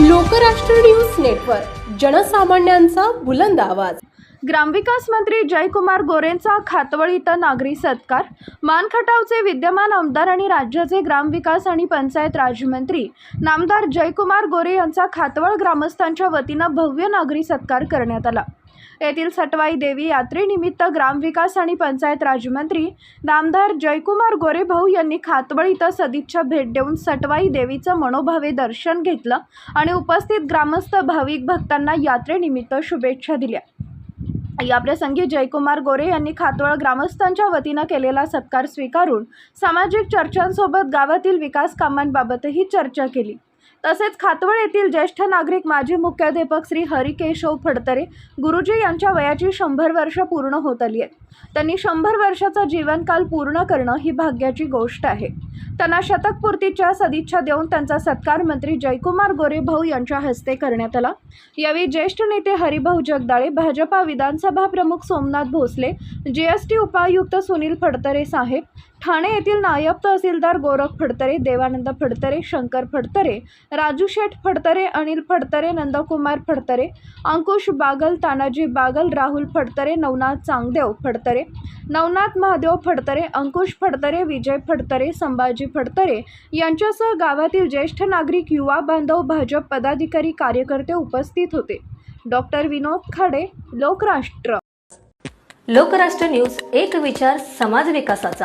Lokrashtra news network जनसामान्यांचा बुलंद आवाज. ग्रामविकास मंत्री जयकुमार गोरेंचा खातवळ इथं नागरी सत्कार. मानखटावचे विद्यमान आमदार आणि राज्याचे ग्रामविकास आणि पंचायत राज्यमंत्री नामदार जयकुमार गोरे यांचा खातवळ ग्रामस्थांच्या वतीनं भव्य नागरी सत्कार करण्यात आला. येथील सटवाई देवी यात्रेनिमित्त ग्रामविकास आणि पंचायत राज्यमंत्री नामदार जयकुमार गोरे भाऊ यांनी खातवळ इथं सदिच्छा भेट देऊन सटवाई देवीचं मनोभावे दर्शन घेतलं आणि उपस्थित ग्रामस्थ भाविक भक्तांना यात्रेनिमित्त शुभेच्छा दिल्या. याप्रसंगी जयकुमार गोरे यांनी खातवळ ग्रामस्थांच्या वतीनं केलेला सत्कार स्वीकारून सामाजिक चर्चांसोबत गावातील विकास कामांबाबतही चर्चा केली. तसेच खातवळ येथील ज्येष्ठ नागरिक माजी मुख्याध्यापक श्री हरिकेशव फडतरे गुरुजी यांच्या वयाची शंभर वर्ष पूर्ण होत आली आहेत. त्यांनी शंभर वर्षाचा जीवनकाल पूर्ण करणं ही भाग्याची गोष्ट आहे. त्यांना शतकपूर्तीच्या सदिच्छा देऊन त्यांचा सत्कार मंत्री जयकुमार गोरेभाऊ यांच्या हस्ते करण्यात आला. यावेळी ज्येष्ठ नेते हरिभाऊ जगदाळे भाजपा विधानसभा प्रमुख सोमनाथ भोसले जीएसटी उपायुक्त सुनील फडतरे साहेब ठाणे येथील नायब तहसीलदार गोरख फडतरे देवानंद फडतरे शंकर फडतरे राजू शेठ फडतरे अनिल फडतरे नंदकुमार फडतरे अंकुश बागल तानाजी बागल राहुल फडतरे नवनाथ चांगदेव फडतरे नवनाथ महादेव फडतरे अंकुश फडतरे विजय फडतरे संभाजी फडतरे यांच्यासह गावातील ज्येष्ठ नागरिक युवा बांधव भाजप पदाधिकारी कार्यकर्ते उपस्थित होते. डॉक्टर विनोद खाडे लोकराष्ट्र. लोकराष्ट्र न्यूज एक विचार समाज विकासाचा.